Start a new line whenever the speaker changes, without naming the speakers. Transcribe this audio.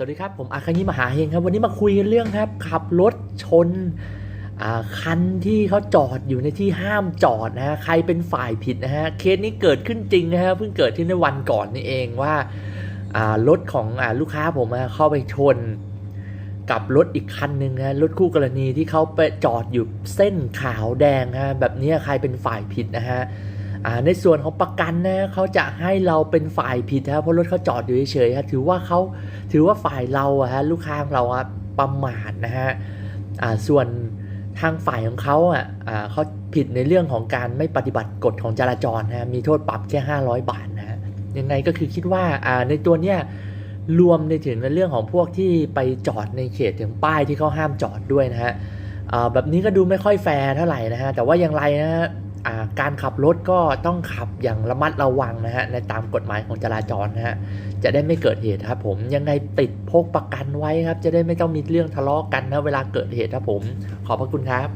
วัสดีครับผมอาคานิมหาเฮงครับ วันนี้มาคุยกันเรื่องครับ ขับรถชนอ่าคันที่เขาจอดอยู่ในที่ห้ามจอดนะฮะใครเป็นฝ่ายผิดนะฮะเคสนี้เกิดขึ้นจริงนะฮะเพิ่งเกิดขึ้นในวันก่อนนี่เองว่าอ่ารถของอลูกค้าผมอะเข้าไปชนกับรถอีกคันหนึ่งนะรถคู่กรณีที่เขาไปจอดอยู่เส้นขาวแดงฮะแบบนี้ใครเป็นฝ่ายผิดนะฮะ ในส่วนของประกันนะเขาจะให้เราเป็นฝ่ายผิดนะเพราะรถเขาจอดอยู่เฉยๆฮะถือว่าเขาถือว่าฝ่ายเราอะฮะลูกค้าของเราอะประมาทนะฮะส่วนทางฝ่ายของเขาอะเขาผิดในเรื่องของการไม่ปฏิบัติกฎของจราจรนะฮะมีโทษปรับแค่ 500 บาทนะยังไงก็คือคิดว่าในตัวเนี้ยรวมในถึงในเรื่องของพวกที่ไปจอดในเขตถึงป้ายที่เขาห้ามจอดด้วยนะฮะแบบนี้ก็ดูไม่ค่อยแฟร์เท่าไหร่นะฮะแต่ว่าอย่างไรนะฮะ การขับรถก็ต้องขับอย่างระมัดระวังนะฮะในตามกฎหมายของจราจรนะฮะจะได้ไม่เกิดเหตุครับผมยังไงติดพกประกันไว้ครับ จะได้ไม่ต้องมีเรื่องทะเลาะกันนะเวลาเกิดเหตุครับผม ขอบพระคุณครับ